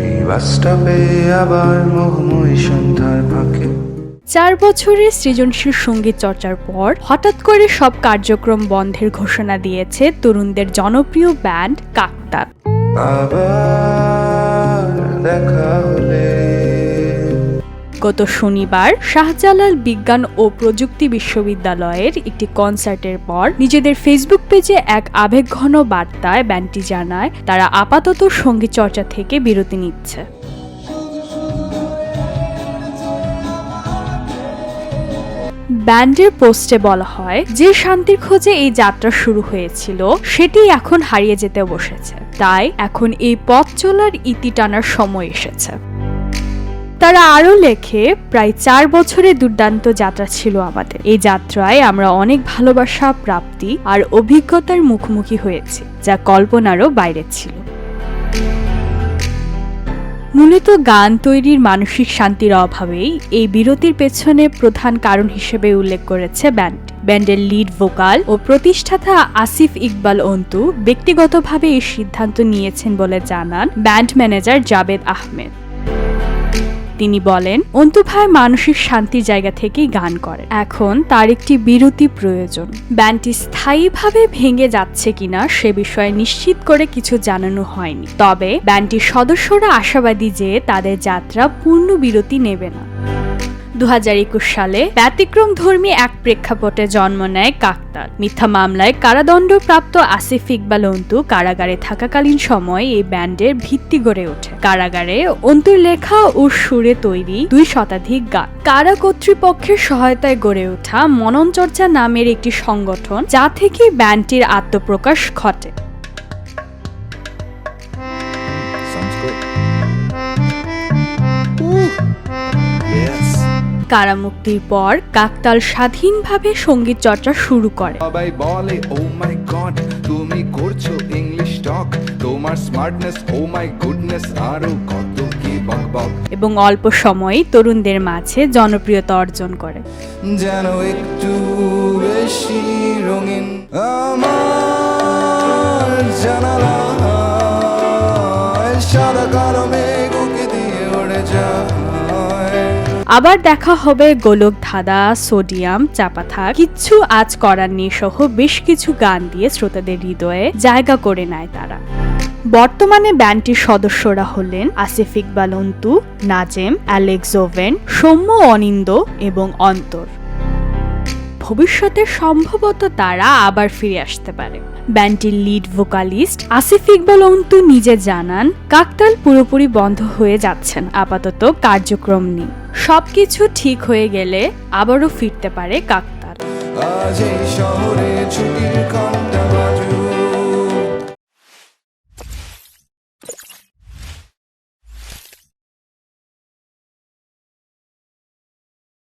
এই বাসটাপে আবার মোহময় সন্ধ্যার ফাঁকে চার বছরের সৃজনশীল সংগীত চর্চার পর হঠাৎ করে সব কার্যক্রম বন্ধের ঘোষণা দিয়েছে তরুণদের জনপ্রিয় ব্যান্ড কাকতাল। আবার দেখা হলে গত শনিবার শাহজালাল বিজ্ঞান ও প্রযুক্তি বিশ্ববিদ্যালয়ের একটি কনসার্টের পর নিজেদের ফেসবুক পেজে এক আবেগঘন বার্তায় ব্যান্ডটি জানায়, তারা আপাতত সংগীত চর্চা থেকে বিরতি নিচ্ছে। ব্যান্ডের পোস্টে বলা হয়, যে শান্তির খোঁজে এই যাত্রা শুরু হয়েছিল, সেটি এখন হারিয়ে যেতে বসেছে। তাই এখন এই পথ চলার ইতি টানার সময় এসেছে। তারা আরও লেখে, প্রায় চার বছরের দুর্দান্ত যাত্রা ছিল আমাদের। এই যাত্রায় আমরা অনেক ভালোবাসা, প্রাপ্তি আর অভিজ্ঞতার মুখোমুখি হয়েছি, যা কল্পনারও বাইরে ছিল। মূলত গান তৈরির মানসিক শান্তির অভাবেই এই বিরতির পেছনে প্রধান কারণ হিসেবে উল্লেখ করেছে ব্যান্ড। ব্যান্ডের লিড ভোকাল ও প্রতিষ্ঠাতা আসিফ ইকবাল অন্তু ব্যক্তিগতভাবে এই সিদ্ধান্ত নিয়েছেন বলে জানান ব্যান্ড ম্যানেজার জাবেদ আহমেদ। তিনি বলেন, অন্তু ভাই মানসিক শান্তির জায়গা থেকেই গান করে। এখন তার একটি বিরতি প্রয়োজন। ব্যান্ডটি স্থায়ীভাবে ভেঙে যাচ্ছে কিনা সে বিষয়ে নিশ্চিত করে কিছু জানানো হয়নি। তবে ব্যান্ডটির সদস্যরা আশাবাদী যে তাদের যাত্রা পূর্ণ বিরতি নেবে না। দু হাজার একুশ সালে ব্যতিক্রম ধর্মী এক প্রেক্ষাপটে জন্ম নেয় কাকতাল। মিথ্যা মামলায় কারাদণ্ডপ্রাপ্ত আসিফ ইকবাল অন্তু কারাগারে থাকাকালীন সময় এই ব্যান্ডের ভিত্তি গড়ে ওঠে। কারাগারে অন্তুর লেখা ও সুরে তৈরি দুই শতাধিক গান। কারা কর্তৃপক্ষের সহায়তায় গড়ে ওঠা মনন চর্চা নামের একটি সংগঠন যা থেকে ব্যান্ডটির আত্মপ্রকাশ ঘটে। Ooh. কারামুক্তির পর কাকতাল স্বাধীনভাবে সংগীত চর্চা শুরু করে। সবাই বলে ও মাই গড তুমি করছ ইংলিশ টক তোমার স্মার্টনেস ও মাই গুডনেস আরও কত কি বক বক। এবং অল্প সময়েই তরুণদের মাঝে জনপ্রিয়তা অর্জন করে। যেন একটু বেশি রঙিন আমার জানালা সাদা কালো মেঘ আবার দেখা হবে গোলক ধাঁধা, সোডিয়াম চাপাথা কিচ্ছু আজ করার নেই সহ বেশ কিছু গান দিয়ে শ্রোতাদের হৃদয়ে জায়গা করে নেয় তারা। বর্তমানে ব্যান্ডটির সদস্যরা হলেন আসিফ ইকবাল অন্তু, নাজেম, অ্যালেক্স ওভেন, সৌম্য অনিন্দ এবং অন্তর। ভবিষ্যতে সম্ভবত তারা আবার ফিরে আসতে পারে। ব্যান্ডটির লিড ভোকালিস্ট আসিফ ইকবাল অন্তু নিজে জানান, কাকতাল পুরোপুরি বন্ধ হয়ে যাচ্ছেন, আপাতত কার্যক্রম নেই। সবকিছু ঠিক হয়ে গেলে আবারও ফিরতে পারে কাকতাল। আজ এই শহরে ছুটির